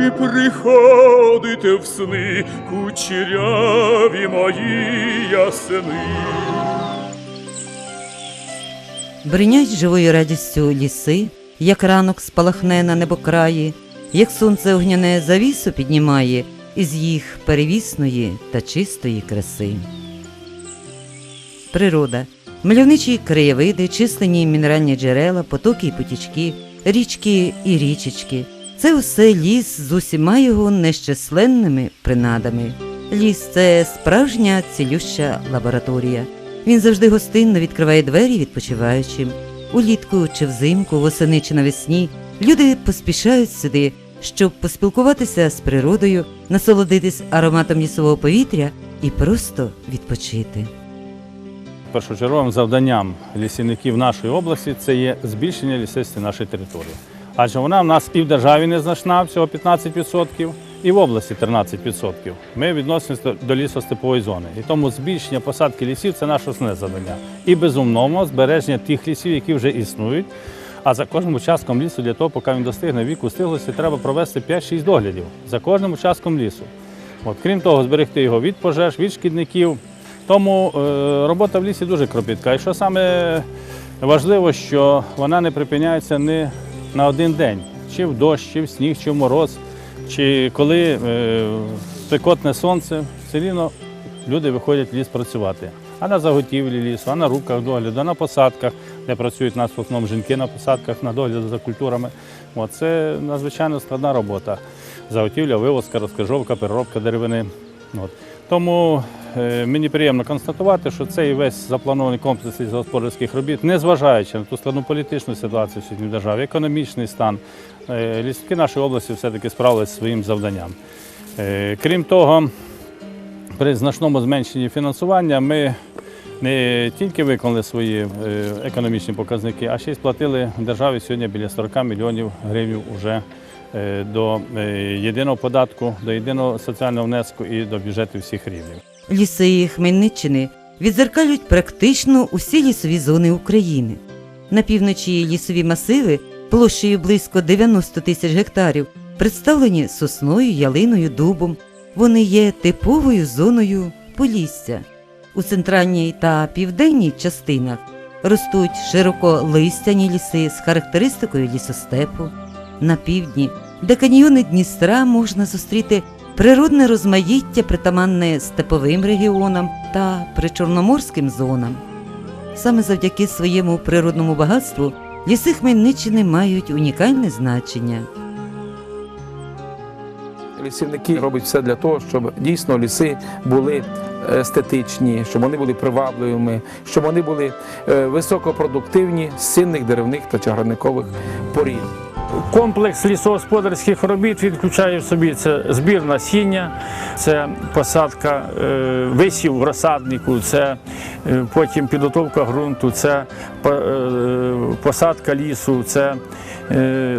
Ви приходите в сни, кучеряві мої ясени. Бринять живою радістю ліси, як ранок спалахне на небокраї, як сонце огняне завісу піднімає із їх перевісної та чистої краси. Природа. Мальовничі краєвиди, численні мінеральні джерела, потоки і потічки, річки і річечки. Це усе ліс з усіма його нещасленними принадами. Ліс це справжня цілюща лабораторія. Він завжди гостинно відкриває двері відпочиваючим. Улітку чи взимку, восени чи навесні люди поспішають сюди, щоб поспілкуватися з природою, насолодитись ароматом лісового повітря і просто відпочити. Першочерговим завданням лісівників нашої області це є збільшення лісистості нашої території. Адже вона в нас в державі незначна, всього 15%, і в області 13%. Ми відносимося до лісостепової зони. І тому збільшення посадки лісів це наше основне завдання. І безумовно збереження тих лісів, які вже існують. А за кожним участком лісу для того, поки він достигне віку стиглості, треба провести 5-6 доглядів за кожним участком лісу. От, крім того, зберегти його від пожеж, від шкідників. Тому е, робота в лісі дуже кропітка. І що саме важливо, що вона не припиняється не на один день, чи в дощ, чи в сніг, чи в мороз, чи коли е, спекотне сонце, все рівно люди виходять в ліс працювати. А на заготівлі лісу, а на рубках догляду, а на посадках, де працюють нас в основному жінки на посадках, на догляду за культурами. От, це надзвичайно складна робота. Заготівля, вивозка, розкажовка, переробка деревини. От. Тому мені приємно констатувати, що цей весь запланований комплекс лісогосподарських робіт, незважаючи на ту складну політичну ситуацію сьогодні в державі, економічний стан, е, лісники нашої області все-таки справилися зі своїм завданням. Е, крім того, при значному зменшенні фінансування ми не тільки виконали свої е, економічні показники, а ще й сплатили державі сьогодні біля 40 мільйонів гривень уже е, до е, єдиного податку, до єдиного соціального внеску і до бюджетів всіх рівнів. Ліси Хмельниччини відзеркалюють практично усі лісові зони України. На півночі лісові масиви площею близько 90 тисяч гектарів представлені сосною, ялиною, дубом. Вони є типовою зоною полісся. У центральній та південній частинах ростуть широколистяні ліси з характеристикою лісостепу. На півдні, де каньйони Дністра можна зустріти природне розмаїття притаманне степовим регіонам та причорноморським зонам. Саме завдяки своєму природному багатству ліси Хмельниччини мають унікальне значення. Лісівники роблять все для того, щоб дійсно ліси були естетичні, щоб вони були привабливими, щоб вони були е, високопродуктивні з цінних деревних та чагарникових порід. Комплекс лісогосподарських робіт він включає в собі це збір насіння, це посадка е, висів в розсаднику, це е, потім підготовка ґрунту, це е, посадка лісу, це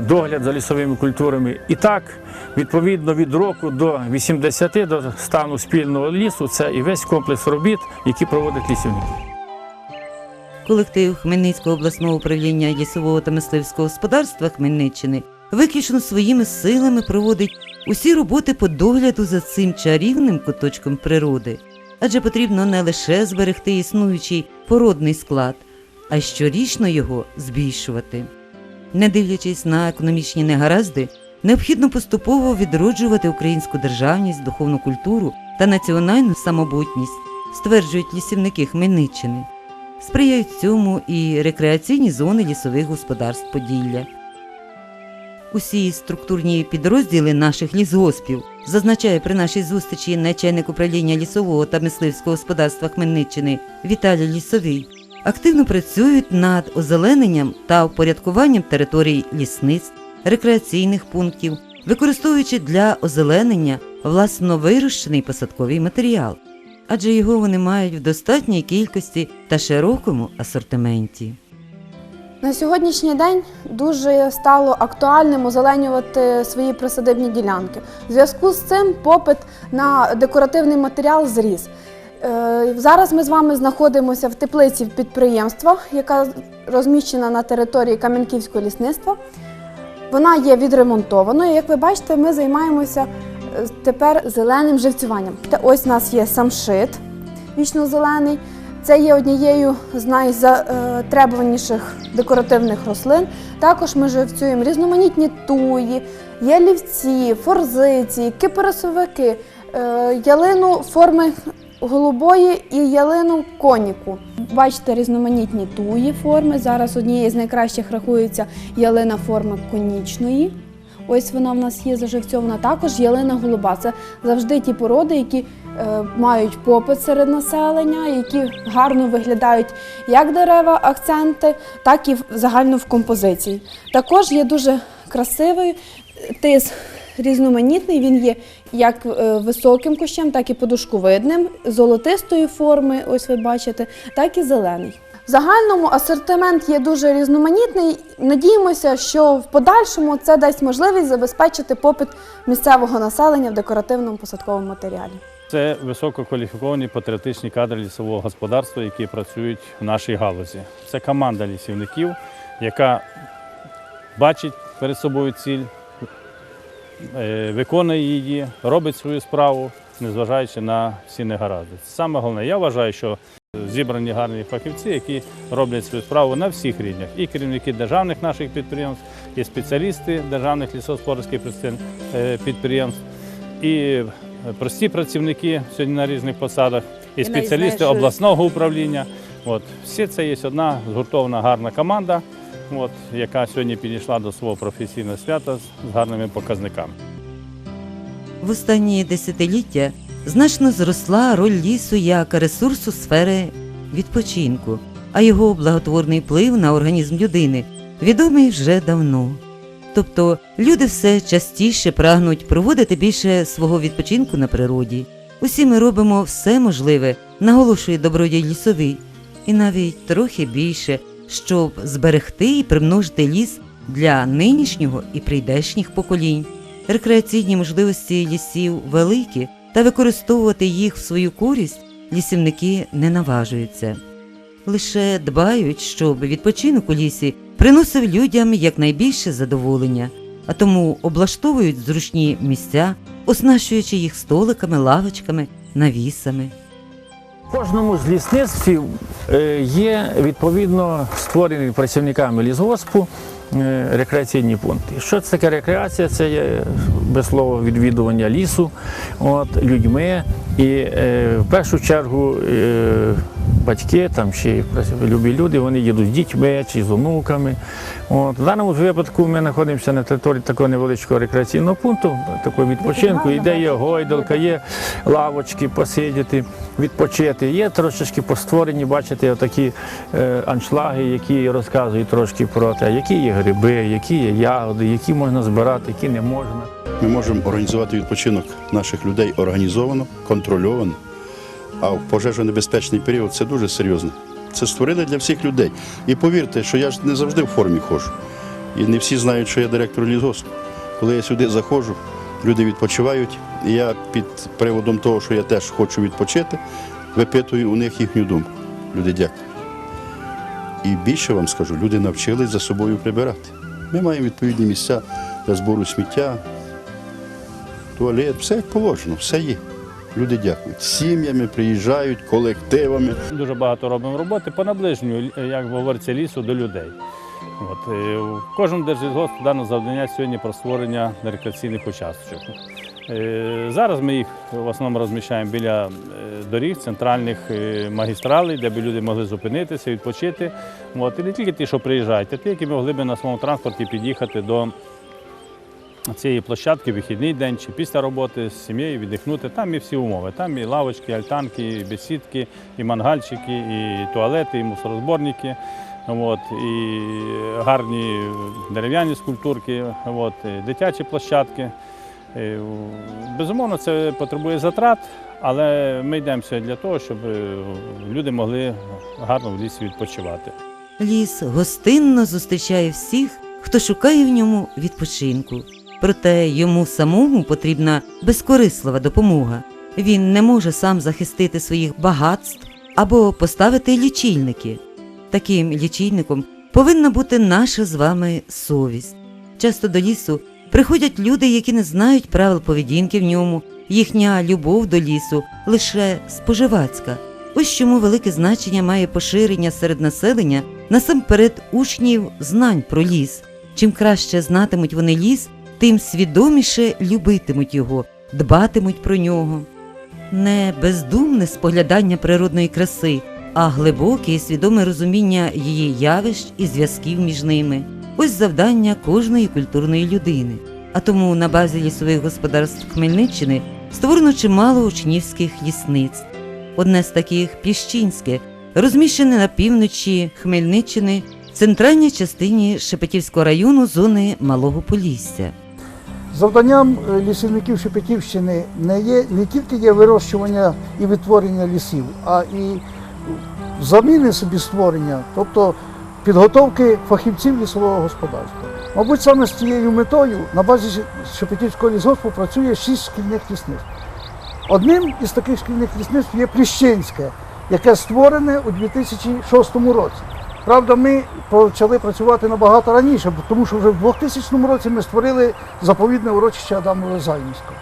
догляд за лісовими культурами. І так, відповідно від року до 80 до стану спільного лісу, це і весь комплекс робіт, які проводять лісівники. Колектив Хмельницького обласного управління лісового та мисливського господарства Хмельниччини виключно своїми силами проводить усі роботи по догляду за цим чарівним куточком природи, адже потрібно не лише зберегти існуючий породний склад, а й щорічно його збільшувати. Не дивлячись на економічні негаразди, необхідно поступово відроджувати українську державність, духовну культуру та національну самобутність, стверджують лісівники Хмельниччини. Сприяють цьому і рекреаційні зони лісових господарств Поділля. Усі структурні підрозділи наших лісгоспів, зазначає при нашій зустрічі начальник управління лісового та мисливського господарства Хмельниччини Віталій Лісовий, активно працюють над озелененням та упорядкуванням територій лісництв, рекреаційних пунктів, використовуючи для озеленення власно вирощений посадковий матеріал, адже його вони мають в достатній кількості та широкому асортименті. На сьогоднішній день дуже стало актуальним озеленювати свої присадибні ділянки. В зв'язку з цим попит на декоративний матеріал зріс. Е, Зараз ми з вами знаходимося в теплиці підприємства, яка розміщена на території Кам'янківського лісництва. Вона є відремонтованою. Як ви бачите, ми займаємося тепер зеленим живцюванням. Та Ось у нас є самшит вічно-зелений. Це є однією з найзатребуваніших декоративних рослин. Також ми живцюємо різноманітні туї, ялівці, форзиці, кипарисовики, е, ялину форми голубої і ялину коніку. Бачите різноманітні туї форми. Зараз однією з найкращих рахується ялина форми конічної. Ось вона в нас є заживцьована. Також ялина голуба. Це завжди ті породи, які е, мають попит серед населення, які гарно виглядають як дерева, акценти, так і загально в композиції. Також є дуже красивий тис різноманітний. Він є як е, високим кущем, так і подушковидним, золотистої форми, ось ви бачите, так і зелений. Загальному асортимент є дуже різноманітний. Надіємося, що в подальшому це дасть можливість забезпечити попит місцевого населення в декоративному посадковому матеріалі. Це висококваліфіковані патріотичні кадри лісового господарства, які працюють в нашій галузі. Це команда лісівників, яка бачить перед собою ціль, е, виконує її, робить свою справу, незважаючи на всі негаразди. Саме головне. Я вважаю, що зібрані гарні фахівці, які роблять свою справу на всіх рівнях. І керівники державних наших підприємств, і спеціалісти державних лісогосподарських підпри- е, підприємств, і е, прості працівники сьогодні на різних посадах, і спеціалісти обласного управління. От всі це є одна згуртована гарна команда, от, яка сьогодні підійшла до свого професійного свята з гарними показниками. В останні десятиліття значно зросла роль лісу як ресурсу сфери відпочинку, а його благотворний вплив на організм людини відомий вже давно. Тобто люди все частіше прагнуть проводити більше свого відпочинку на природі. Усі ми робимо все можливе, наголошує добродій лісовий, і навіть трохи більше, щоб зберегти і примножити ліс для нинішнього і прийдешніх поколінь. Рекреаційні можливості лісів великі, та використовувати їх в свою користь лісівники не наважуються. Лише дбають, щоб відпочинок у лісі приносив людям якнайбільше задоволення, а тому облаштовують зручні місця, оснащуючи їх столиками, лавочками, навісами. Кожному з лісництвів е, є відповідно створені працівниками лісгоспу рекреаційні пункти. Що це таке рекреація? Це є без слова відвідування лісу от, людьми. І е, в першу чергу е, батьки, там ще любі люди, вони їдуть з дітьми чи з онуками. От. В даному випадку ми знаходимося на території такого невеличкого рекреаційного пункту, такого відпочинку, і де є гойдалка, є лавочки посидіти, відпочити. Є трошечки постворені, бачите, такі е, аншлаги, які розказують трошки про те, які є гриби, які є ягоди, які можна збирати, які не можна. Ми можемо організувати відпочинок наших людей організовано, контрольовано. А в пожежонебезпечний період це дуже серйозно. Це створили для всіх людей. І повірте, що я ж не завжди в формі ходжу. І не всі знають, що я директор лісгоспу. Коли я сюди заходжу, люди відпочивають. І я під приводом того, що я теж хочу відпочити, випитую у них їхню думку. Люди дякую. І більше вам скажу, люди навчились за собою прибирати. Ми маємо відповідні місця для збору сміття, туалет, все як положено, все є. Люди дякують. Сім'ями приїжджають, колективами. Дуже багато робимо роботи по наближенню, як говориться, лісу до людей. От, е, в кожному дано завдання сьогодні про створення рекреаційних участків. Е, Зараз ми їх в основному розміщаємо біля е, доріг, центральних е, магістралей, де б люди могли зупинитися, відпочити. От, і не тільки ті, що приїжджають, а ті, які могли б на своєму транспорті під'їхати до цієї площадки вихідний день чи після роботи з сім'єю віддихнути. Там є всі умови. Там і лавочки, і альтанки, і бесідки, і мангальчики, і туалети, і мусорозборники. От, і гарні дерев'яні скульптурки, от, і дитячі площадки. Е, Безумовно, це потребує затрат, але ми йдемося для того, щоб е, люди могли гарно в лісі відпочивати. Ліс гостинно зустрічає всіх, хто шукає в ньому відпочинку. Проте йому самому потрібна безкорислива допомога. Він не може сам захистити своїх багатств або поставити лічильники. Таким лічильником повинна бути наша з вами совість. Часто до лісу приходять люди, які не знають правил поведінки в ньому, їхня любов до лісу лише споживацька. Ось чому велике значення має поширення серед населення насамперед учнів знань про ліс. Чим краще знатимуть вони ліс, тим свідоміше любитимуть його, дбатимуть про нього. Не бездумне споглядання природної краси, а глибоке і свідоме розуміння її явищ і зв'язків між ними. Ось завдання кожної культурної людини. А тому на базі лісових господарств Хмельниччини створено чимало учнівських лісництв. Одне з таких Піщинське, розміщене на півночі Хмельниччини, в центральній частині Шепетівського району зони Малого Полісся. Завданням е, лісівників Шепетівщини не є не тільки є вирощування і відтворення лісів, а і заміни собі створення, тобто підготовки фахівців лісового господарства. Мабуть, саме з цією метою на базі Шепетівського лісгоспу працює шість шкільних лісництв. Одним із таких шкільних лісництв є Пліщинське, яке створене у 2006 році. Правда, ми почали працювати набагато раніше, тому що вже в 2000 році ми створили заповідне урочище Адамове Займського.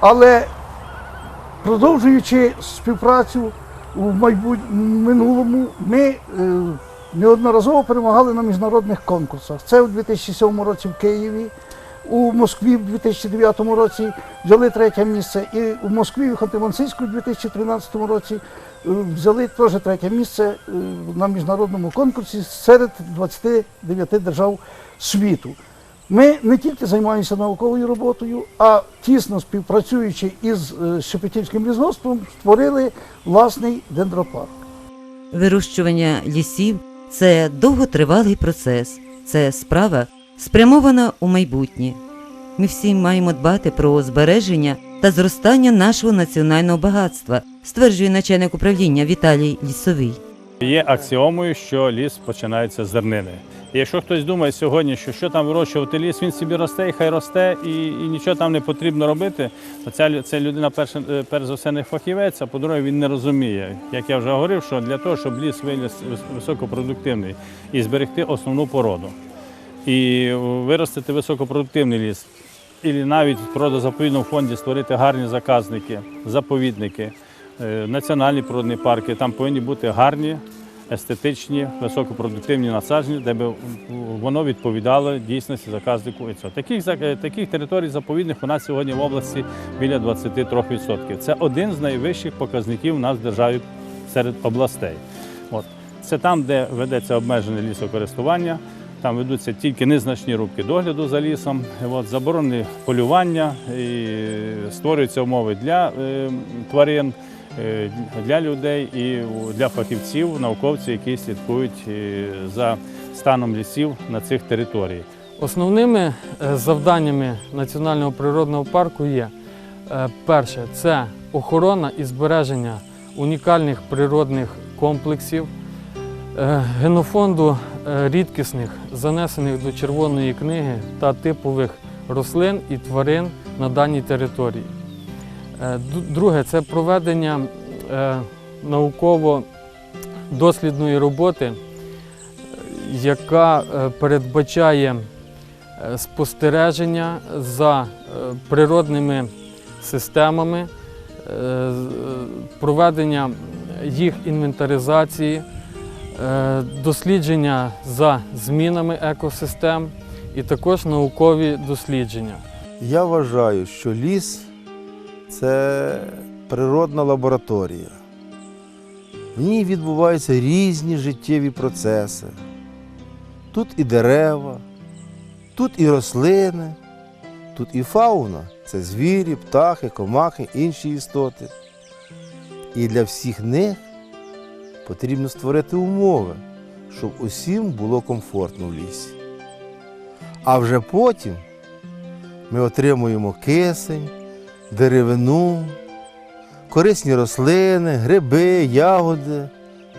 Але продовжуючи співпрацю у майбутньому минулому, ми е, неодноразово перемагали на міжнародних конкурсах. Це у 2007 році в Києві, у Москві в 2009 році взяли третє місце, і у Москві, в Ханти-Мансийську у 2013 році взяли теж третє місце е, на міжнародному конкурсі серед 29 держав світу. Ми не тільки займаємося науковою роботою, а тісно співпрацюючи із е, Шепетівським лісгоспом, створили власний дендропарк. Вирощування лісів це довготривалий процес, це справа спрямована у майбутнє. Ми всі маємо дбати про збереження та зростання нашого національного багатства, стверджує начальник управління Віталій Лісовий. Є аксіомою, що ліс починається з зернини. І якщо хтось думає сьогодні, що що там вирощувати ліс, він собі росте і хай росте, і, і нічого там не потрібно робити, то ця, ця людина перш, е, перш за все не фахівець, а по-друге, він не розуміє. Як я вже говорив, що для того, щоб ліс виліз високопродуктивний і зберегти основну породу, і виростити високопродуктивний ліс, і навіть в природозаповідному фонді створити гарні заказники, заповідники, е, національні природні парки. Там повинні бути гарні, естетичні, високопродуктивні насадження, де б воно відповідало дійсності заказнику. І цього. Таких, е, таких територій заповідних у нас сьогодні в області біля 23%. Це один з найвищих показників у нас в державі серед областей. От. Це там, де ведеться обмежене лісокористування, там ведуться тільки незначні рубки догляду за лісом, от, заборонені полювання, і створюються умови для е, тварин, е, для людей і для фахівців, науковців, які слідкують е, за станом лісів на цих територіях. Основними е, завданнями Національного природного парку є е, перше це охорона і збереження унікальних природних комплексів, генофонду рідкісних, занесених до Червоної книги та типових рослин і тварин на даній території. Е, Друге це проведення е, науково-дослідної роботи, е, яка е, передбачає е, спостереження за е, природними системами, е, е, проведення їх інвентаризації, е, дослідження за змінами екосистем і також наукові дослідження. Я вважаю, що ліс це природна лабораторія. В ній відбуваються різні життєві процеси. Тут і дерева, тут і рослини, тут і фауна це звірі, птахи, комахи, інші істоти. І для всіх них потрібно створити умови, щоб усім було комфортно в лісі. А вже потім ми отримуємо кисень, деревину, корисні рослини, гриби, ягоди.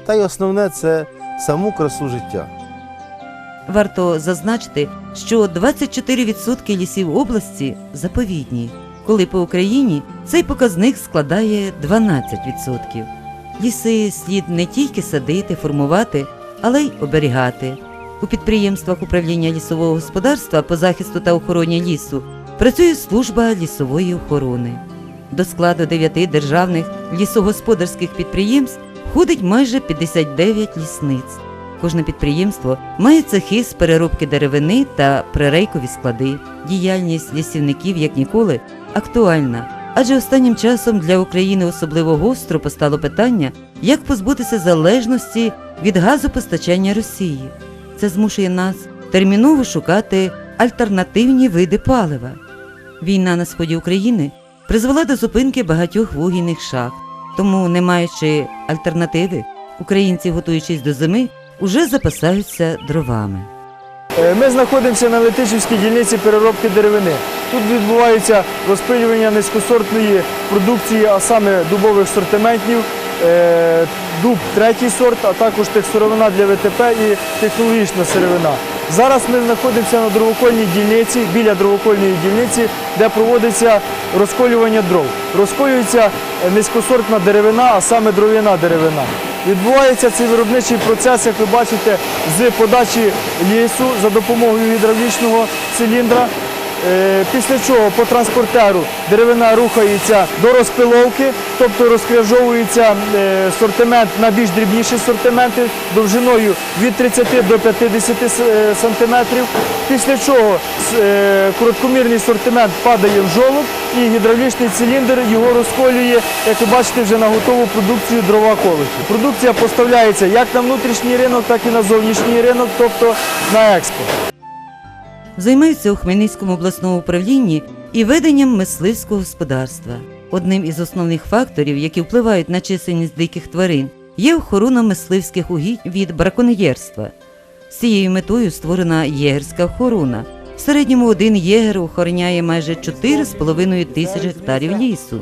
Та й основне це саму красу життя. Варто зазначити, що 24% лісів області заповідні, коли по Україні цей показник складає 12%. Ліси слід не тільки садити, формувати, але й оберігати. У підприємствах управління лісового господарства по захисту та охороні лісу працює служба лісової охорони. До складу дев'яти державних лісогосподарських підприємств входить майже 59 лісниць. Кожне підприємство має цехи з переробки деревини та прирейкові склади. Діяльність лісівників як ніколи актуальна, адже останнім часом для України особливо гостро постало питання, як позбутися залежності від газопостачання Росії. Це змушує нас терміново шукати альтернативні види палива. Війна на сході України призвела до зупинки багатьох вугільних шахт, тому, не маючи альтернативи, українці, готуючись до зими, уже запасаються дровами. Е, Ми знаходимося на Летичівській дільниці переробки деревини. Тут відбувається розпилювання низькосортної продукції, а саме дубових сортиментів, е, дуб третій сорт, а також техсировина для ВТП і технологічна сировина. Зараз ми знаходимося на дровокольній дільниці, біля дровокольної дільниці, де проводиться розколювання дров. Розколюється е, низькосортна деревина, а саме дров'яна деревина. Відбувається цей виробничий процес, як ви бачите, з подачі лісу за допомогою гідравлічного циліндра. Е, Після чого по транспортеру деревина рухається до розпиловки, тобто розкряжовується е, сортимент на більш дрібніші сортименти довжиною від 30 до 50 с- е, сантиметрів. Після чого короткомірний сортимент падає в жолоб і гідравлічний циліндр його розколює, як ви бачите, вже на готову продукцію дрова колиші. Продукція поставляється як на внутрішній ринок, так і на зовнішній ринок, тобто на експорт. Займаються у Хмельницькому обласному управлінні і веденням мисливського господарства. Одним із основних факторів, які впливають на чисельність диких тварин, є охорона мисливських угідь від браконьєрства. З цією метою створена єгерська охорона. В середньому один єгер охороняє майже 4,5 тисяч гектарів лісу.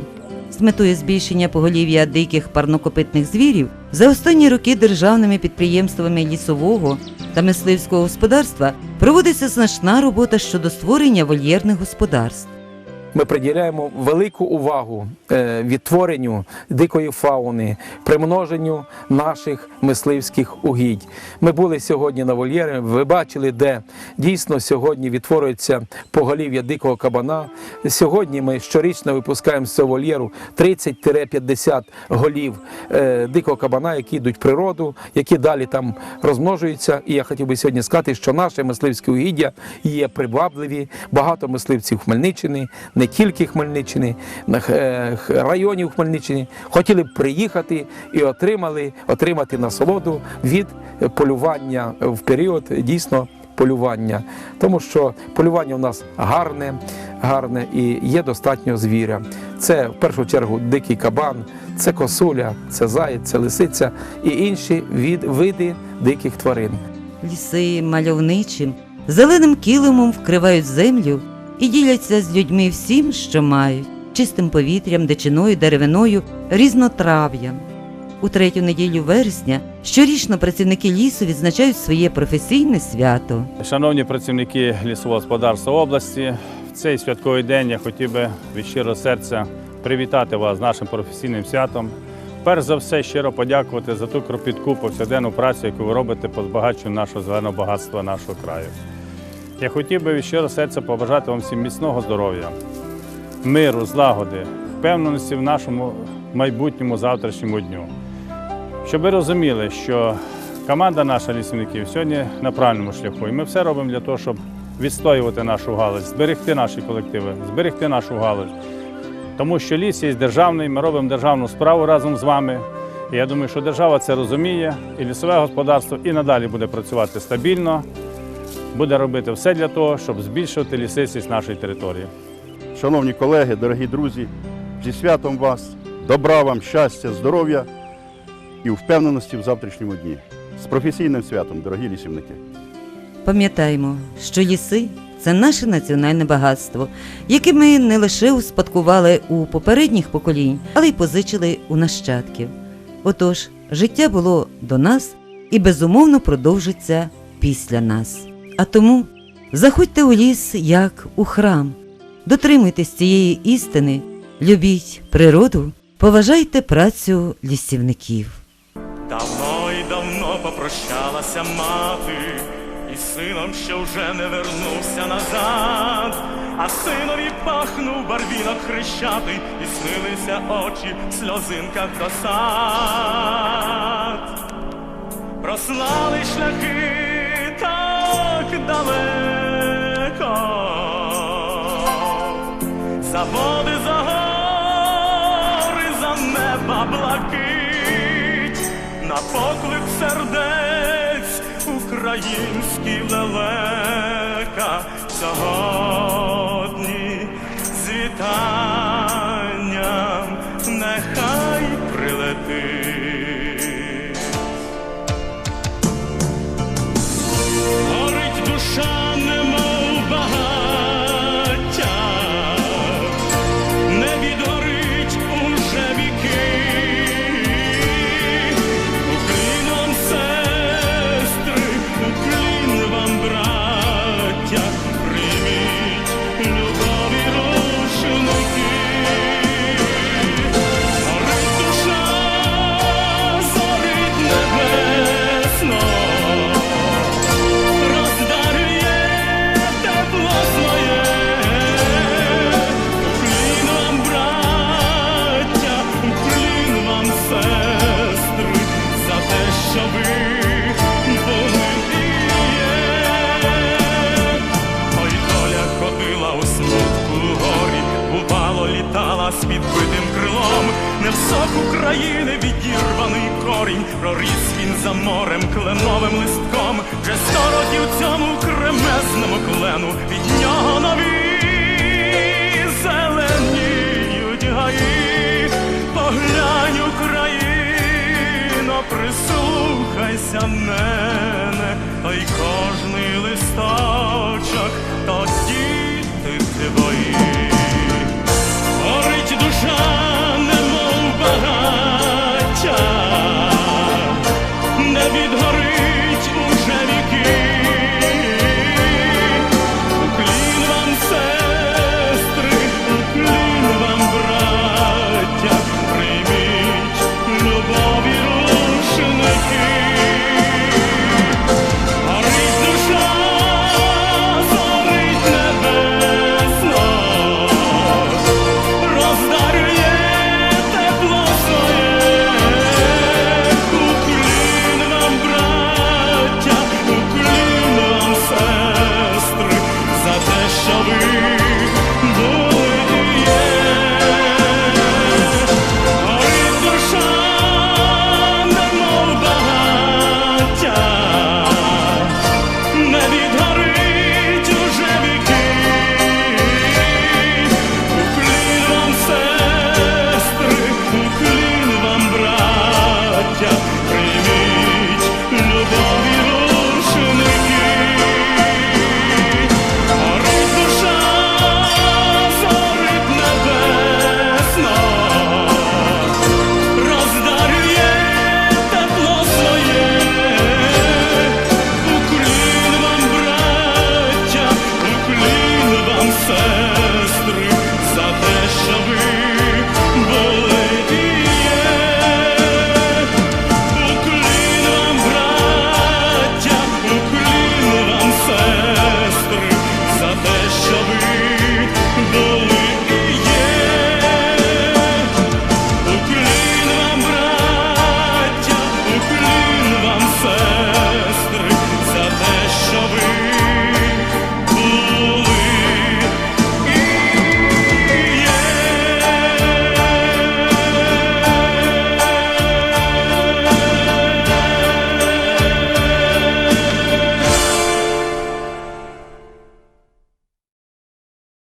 З метою збільшення поголів'я диких парнокопитних звірів за останні роки державними підприємствами лісового та мисливського господарства проводиться значна робота щодо створення вольєрних господарств. Ми приділяємо велику увагу е, відтворенню дикої фауни, примноженню наших мисливських угідь. Ми були сьогодні на вольєрі. Ви бачили, де дійсно сьогодні відтворюється поголів'я дикого кабана. Сьогодні ми щорічно випускаємо з цього вольєру 30-50 голів е, дикого кабана, які йдуть в природу, які далі там розмножуються. І я хотів би сьогодні сказати, що наше мисливське угіддя є привабливі. Багато мисливців Хмельниччини, не тільки Хмельниччини, е, районів Хмельниччини хотіли б приїхати і отримали отримати насолоду від полювання в період дійсно полювання, тому що полювання у нас гарне, гарне і є достатньо звіря. Це в першу чергу дикий кабан, це косуля, це заєць, це лисиця і інші від, види диких тварин. Ліси мальовничим, зеленим килимом вкривають землю і діляться з людьми всім, що мають чистим повітрям, дичиною, деревиною, різнотрав'ям. У третю неділю вересня щорічно працівники лісу відзначають своє професійне свято. Шановні працівники лісового господарства області, в цей святковий день я хотів би від щирого серця привітати вас з нашим професійним святом. Перш за все, щиро подякувати за ту кропітку повсякденну працю, яку ви робите по збагаченню нашого зеленого багатства нашого краю. Я хотів би від щирого серця побажати вам всім міцного здоров'я, миру, злагоди, впевненості в нашому майбутньому завтрашньому дню. Щоб ви розуміли, що команда наша лісівників сьогодні на правильному шляху, і ми все робимо для того, щоб відстоювати нашу галузь, зберегти наші колективи, зберегти нашу галузь. Тому що ліс є державний, ми робимо державну справу разом з вами. І я думаю, що держава це розуміє, і лісове господарство і надалі буде працювати стабільно, буде робити все для того, щоб збільшувати лісистість нашої території. Шановні колеги, дорогі друзі, зі святом вас, добра вам, щастя, здоров'я і впевненості в завтрашньому дні. З професійним святом, дорогі лісівники! Пам'ятаємо, що ліси це наше національне багатство, яке ми не лише успадкували у попередніх поколінь, але й позичили у нащадків. Отож, життя було до нас і безумовно продовжиться після нас. А тому заходьте у ліс як у храм, дотримуйтесь цієї істини, любіть природу, поважайте працю лісівників. Давно й давно попрощалася мати, і сином, що вже не вернувся назад, а синові пахнув барвінок хрещатий, і снилися очі в сльозинках до сад. Прослали шляхи далеко, за води, за гори, за неба блакить, на поклик сердець український лелека. Сьогодні з